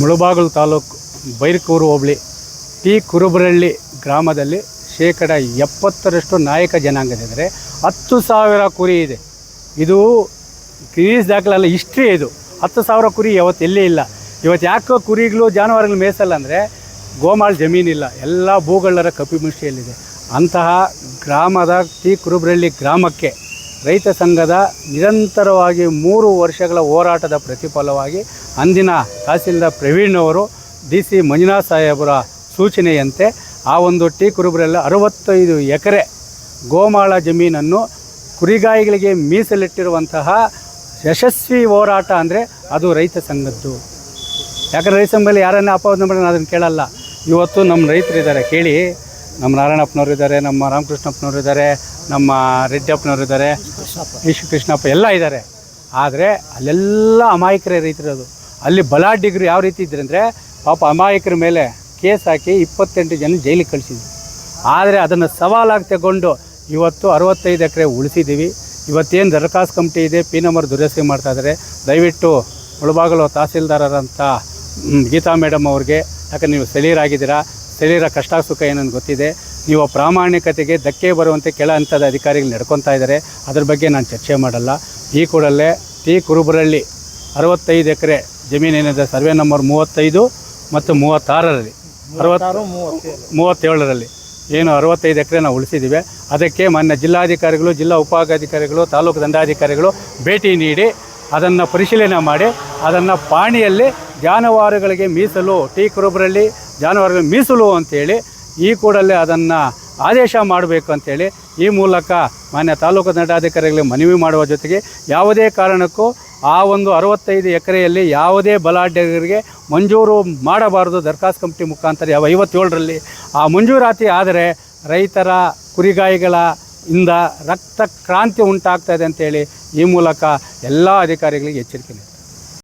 Mulbagal taluk Bairkur hobli T Kurubarahalli ಗ್ರಾಮದಲ್ಲಿ ಶೇಕಡ ಎಪ್ಪತ್ತರಷ್ಟು ನಾಯಕ ಜನಾಂಗದಿದ್ದರೆ ಹತ್ತು ಸಾವಿರ ಕುರಿ ಇದೆ. ಇದು ಗಿರೀಸ್ ದಾಖಲೆಲ್ಲ ಹಿಸ್ಟ್ರಿ ಇದು. ಹತ್ತು ಸಾವಿರ ಕುರಿ ಯಾವತ್ತು ಎಲ್ಲೇ ಇಲ್ಲ. ಇವತ್ತು ಯಾಕೋ ಕುರಿಗಳು ಜಾನುವಾರುಗಳು ಮೇಸಲ್ಲ ಅಂದರೆ ಗೋಮಾಳ್ ಜಮೀನಿಲ್ಲ. ಎಲ್ಲ ಭೂಗಳ್ಳರ ಕಪಿಮುಷ್ಟಿಯಲ್ಲಿದೆ. ಅಂತಹ ಗ್ರಾಮದ ಟಿ ಕುರುಬರಳ್ಳಿ ಗ್ರಾಮಕ್ಕೆ ರೈತ ಸಂಘದ ನಿರಂತರವಾಗಿ ಮೂರು ವರ್ಷಗಳ ಹೋರಾಟದ ಪ್ರತಿಫಲವಾಗಿ ಅಂದಿನ ತಹಸೀಲ್ದಾರ್ ಪ್ರವೀಣ್ ಅವರು ಡಿ ಸಿ ಮಂಜುನಾಥ್ ಸಾಹೇಬರ ಸೂಚನೆಯಂತೆ ಆ ಒಂದು ಟೀ ಕುರುಬರಲ್ಲಿ ಅರವತ್ತೈದು ಎಕರೆ ಗೋಮಾಳ ಜಮೀನನ್ನು ಕುರಿಗಾಯಿಗಳಿಗೆ ಮೀಸಲಿಟ್ಟಿರುವಂತಹ ಯಶಸ್ವಿ ಹೋರಾಟ ಅಂದರೆ ಅದು ರೈತ ಸಂಘದ್ದು. ಯಾಕಂದರೆ ರೈತ ಸಂಘದಲ್ಲಿ ಯಾರನ್ನ ಅಪವಾದ ಮಾಡಿ ನಾನು ಅದನ್ನು ಕೇಳಲ್ಲ. ಇವತ್ತು ನಮ್ಮ ರೈತರು ಇದ್ದಾರೆ ಕೇಳಿ. ನಮ್ಮ ನಾರಾಯಣಪ್ಪನವ್ರು ಇದ್ದಾರೆ ನಮ್ಮ ರಾಮಕೃಷ್ಣಪ್ಪನವ್ರು ಇದ್ದಾರೆ ನಮ್ಮ ರೆಡ್ಡಪ್ಪನವ್ರು ಇದ್ದಾರೆ ವಿಶ್ವ ಕೃಷ್ಣಪ್ಪ ಎಲ್ಲ ಇದ್ದಾರೆ. ಆದರೆ ಅಲ್ಲೆಲ್ಲ ಅಮಾಯಕರೇ ರೈತರದು. ಅಲ್ಲಿ ಬಲಾಢ್ಯಗರು ಯಾವ ರೀತಿ ಇದ್ರು ಅಂದರೆ ಪಾಪ ಅಮಾಯಕರ ಮೇಲೆ ಕೇಸ್ ಹಾಕಿ ಇಪ್ಪತ್ತೆಂಟು ಜನ ಜೈಲಿಗೆ ಕಳಿಸಿದ್ವಿ ಆದರೆ ಅದನ್ನು ಸವಾಲಾಗಿ ತಗೊಂಡು ಇವತ್ತು ಅರವತ್ತೈದು ಎಕರೆ ಉಳಿಸಿದ್ದೀವಿ ಇವತ್ತೇನು ದರಖಾಸ್ ಕಮಿಟಿ ಇದೆ, ಪಿ ನಂಬರ್ ದುರಸ್ತಿ ಮಾಡ್ತಾ ಇದ್ದಾರೆ ದಯವಿಟ್ಟು ಮುಳಬಾಗಲು ತಹಸೀಲ್ದಾರರಂಥ ಗೀತಾ ಮೇಡಮ್ ಅವ್ರಿಗೆ, ಯಾಕಂದ್ರೆ ನೀವು ಸ್ಥಳೀಯರಾಗಿದ್ದೀರಾ, ಸ್ಥಳೀಯರ ಕಷ್ಟ ಸುಖ ಏನನ್ನು ಗೊತ್ತಿದೆ. ನೀವು ಪ್ರಾಮಾಣಿಕತೆಗೆ ಧಕ್ಕೆ ಬರುವಂತೆ ಕೆಳ ಹಂತದ ಅಧಿಕಾರಿಗಳು ನಡ್ಕೊತಾ ಇದ್ದಾರೆ. ಅದ್ರ ಬಗ್ಗೆ ನಾನು ಚರ್ಚೆ ಮಾಡಲ್ಲ. ಈ ಕೂಡಲೇ ಟಿ ಕುರುಬರಳ್ಳಿ ಅರವತ್ತೈದು ಎಕರೆ ಜಮೀನೇನಿದೆ ಸರ್ವೆ ನಂಬರ್ ಮೂವತ್ತೈದು ಮತ್ತು ಮೂವತ್ತಾರರಲ್ಲಿ ಅರವತ್ತಾರು ಮೂವತ್ತೇಳರಲ್ಲಿ ಏನು ಅರವತ್ತೈದು ಎಕರೆ ನಾವು ಉಳಿಸಿದ್ದೀವಿ. ಅದಕ್ಕೆ ಮಾನ್ಯ ಜಿಲ್ಲಾಧಿಕಾರಿಗಳು, ಜಿಲ್ಲಾ ಉಪವಿಭಾಗಾಧಿಕಾರಿಗಳು ತಾಲೂಕು ದಂಡಾಧಿಕಾರಿಗಳು ಭೇಟಿ ನೀಡಿ ಅದನ್ನು ಪರಿಶೀಲನೆ ಮಾಡಿ ಅದನ್ನು ಪಾಣಿಯಲ್ಲಿ ಜಾನುವಾರುಗಳಿಗೆ ಮೀಸಲು, ಟಿ ಕುರುಬರಲ್ಲಿ ಜಾನುವಾರುಗಳಿಗೆ ಮೀಸಲು ಅಂತೇಳಿ ಈ ಕೂಡಲೇ ಅದನ್ನು ಆದೇಶ ಮಾಡಬೇಕು ಅಂತೇಳಿ ಈ ಮೂಲಕ ಮಾನ್ಯ ತಾಲೂಕು ದಂಡಾಧಿಕಾರಿಗಳಿಗೆ ಮನವಿ ಮಾಡುವ ಜೊತೆಗೆ ಯಾವುದೇ ಕಾರಣಕ್ಕೂ ಆ ಒಂದು ಅರವತ್ತೈದು ಎಕರೆಯಲ್ಲಿ ಯಾವುದೇ ಬಲಾಢ್ಯರಿಗೆ ಮಂಜೂರು ಮಾಡಬಾರದು ದರ್ಖಾಸ್ತು ಕಮಿಟಿ ಮುಖಾಂತರ ಯಾವ ಐವತ್ತೇಳರಲ್ಲಿ. ಆ ಮಂಜೂರಾತಿ ಆದರೆ ರೈತರ ಕುರಿಗಾಯಿಗಳ ಇಂದ ರಕ್ತ ಕ್ರಾಂತಿ ಉಂಟಾಗ್ತದೆ ಅಂತೇಳಿ ಈ ಮೂಲಕ ಎಲ್ಲ ಅಧಿಕಾರಿಗಳಿಗೆ ಎಚ್ಚರಿಕೆ ನೀಡಿದೆ